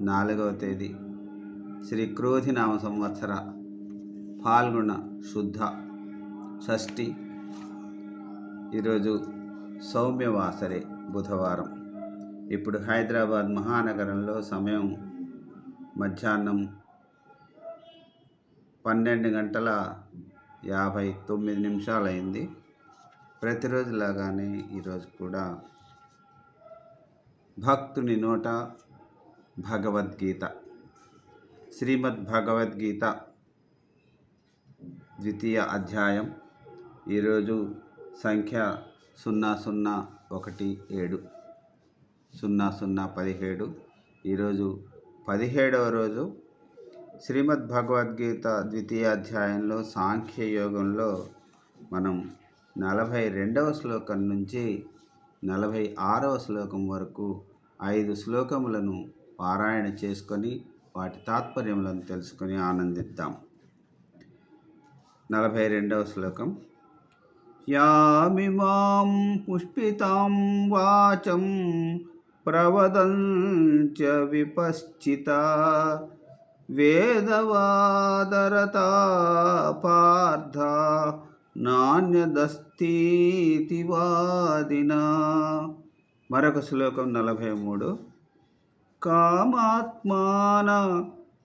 నాలుగవ తేదీ. శ్రీ క్రోధి నామ సంవత్సర పాల్గొన శుద్ధ షష్ఠి. ఈరోజు సౌమ్యవాసరే బుధవారం. ఇప్పుడు హైదరాబాద్ మహానగరంలో సమయం మధ్యాహ్నం పన్నెండు గంటల యాభై తొమ్మిది నిమిషాలైంది. ప్రతిరోజులాగానే ఈరోజు కూడా భక్తుని నోట భగవద్గీత. శ్రీమద్ భగవద్గీత ద్వితీయ అధ్యాయం. ఈరోజు సంఖ్య సున్నా సున్నా ఒకటి ఏడు. సున్నా సున్నా పదిహేడు. ఈరోజు పదిహేడవ రోజు శ్రీమద్ భగవద్గీత ద్వితీయ అధ్యాయంలో సాంఖ్య యోగంలో మనం నలభై రెండవ శ్లోకం నుంచి నలభై ఆరవ శ్లోకం వరకు ఐదు శ్లోకములను పారాయణ చేసుకొని వాటి తాత్పర్యములను తెలుసుకొని ఆనందిద్దాం. నలభై రెండవ శ్లోకం. యామిమాం పుష్పితాం వాచం ప్రవదంచ విపశ్చిత వేదవాదరతా పార్థ నాణ్యదస్తీతి వాదినా మరొక శ్లోకం నలభై మూడు. కామాత్మాన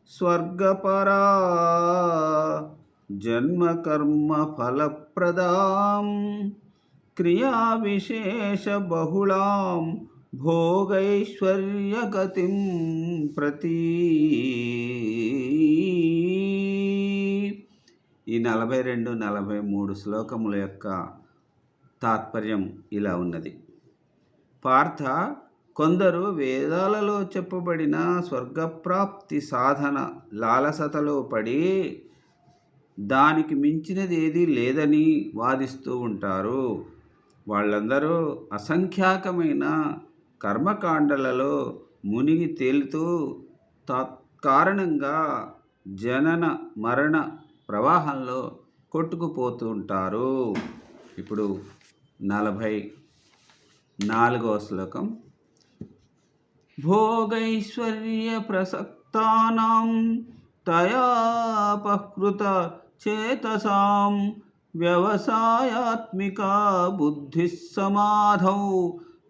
స్వర్గపరా జన్మకర్మ ఫలప్రదాం. క్రియా విశేష బహుళాం భోగైశ్వర్యగతిం ప్రతి. ఈ నలభై రెండు నలభై మూడు శ్లోకముల యొక్క తాత్పర్యం ఇలా ఉన్నది. పార్థ కొందరు వేదాలలో చెప్పబడిన స్వర్గప్రాప్తి సాధన లాలసతలో పడి దానికి మించినది ఏదీ లేదని వాదిస్తూ ఉంటారు. వాళ్ళందరూ అసంఖ్యాకమైన కర్మకాండలలో మునిగి తేలుతూ తత్కారణంగా జనన మరణ ప్రవాహంలో కొట్టుకుపోతూ ఉంటారు. ఇప్పుడు నలభై నాలుగవ శ్లోకం. భోగైశ్వర్య ప్రసక్తానాం తయాపహృత చేతసాం వ్యవసాయాత్మిక బుద్ధి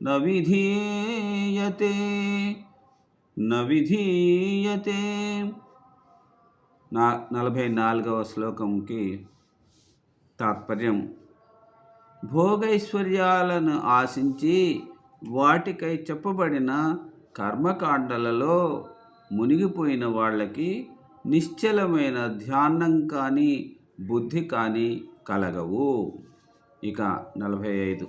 నవిధీయతే నవిధీయతే విధీయతే నా నలభై నాలుగవ శ్లోకంకి తాత్పర్యం. భోగైశ్వర్యాలను ఆశించి వాటికై చెప్పబడిన కర్మకాండలలో మునిగిపోయిన వాళ్ళకి నిశ్చలమైన ధ్యానం కానీ బుద్ధి కానీ కలగవు. ఇక నలభై ఐదు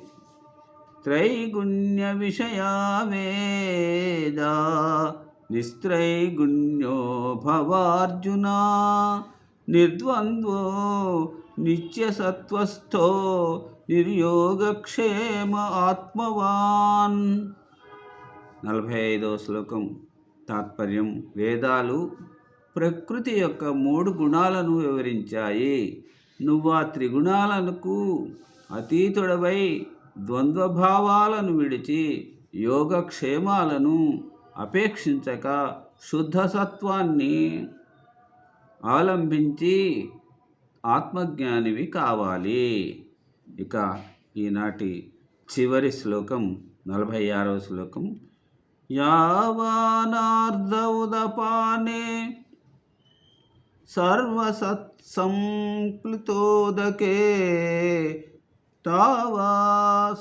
త్రైగుణ్య విషయా వేద నిస్త్రైగుణ్యో భవార్జున నిర్ద్వంద్వో నిత్యసత్వస్థో నిర్యోగక్షేమ ఆత్మవాన్. నలభై ఐదో శ్లోకం. తాత్పర్యం. వేదాలు ప్రకృతి యొక్క మూడు గుణాలను వివరించాయి. నువ్వు ఆ త్రిగుణాలకు అతీతుడవై ద్వంద్వభావాలను విడిచి యోగక్షేమాలను అపేక్షించక శుద్ధ సత్వాన్ని అవలంబించి ఆత్మజ్ఞానివి కావాలి. ఇక ఈనాటి చివరి శ్లోకం నలభై ఆరవ శ్లోకం. యావానార్ధౌదపానే సర్వసత్సంప్లుతోదకే తావా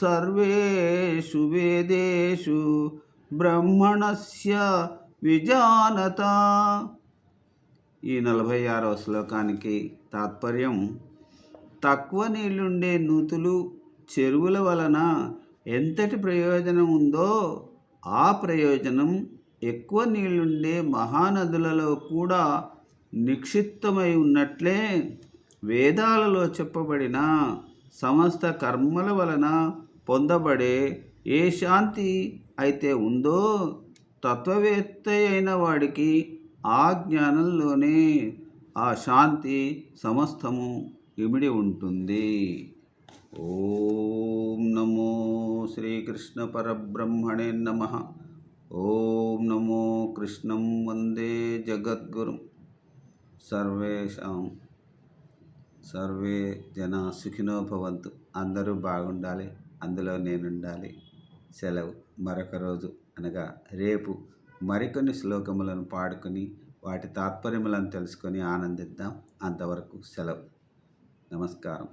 సర్వేషు వేదేషు బ్రహ్మణస్య విజానత. ఈ నలభై ఆరవ శ్లోకానికి తాత్పర్యం తక్కువ నీళ్ళుండే నూతులు చెరువుల వలన ఎంతటి ప్రయోజనం ఉందో ఆ ప్రయోజనం ఎక్కువ నీళ్ళుండే మహానదులలో కూడా నిక్షిప్తమై ఉన్నట్లే వేదాలలో చెప్పబడిన సమస్త కర్మల వలన పొందబడే ఏ శాంతి అయితే ఉందో తత్వవేత్త అయిన వాడికి ఆ జ్ఞానంలోనే ఆ శాంతి సమస్తము ఇమిడి ఉంటుంది. ఓం నమో శ్రీకృష్ణ పరబ్రహ్మణే నమ. ఓం నమో కృష్ణం వందే జగద్గురు. సర్వేషాం సర్వే జన సుఖినో భవంతు. అందరూ బాగుండాలి అందులో నేనుండాలి. సెలవు మరొక రోజు అనగా రేపు మరికొన్ని శ్లోకములను పాడుకొని వాటి తాత్పర్యములను తెలుసుకొని ఆనందిద్దాం. అంతవరకు సెలవు. నమస్కారం.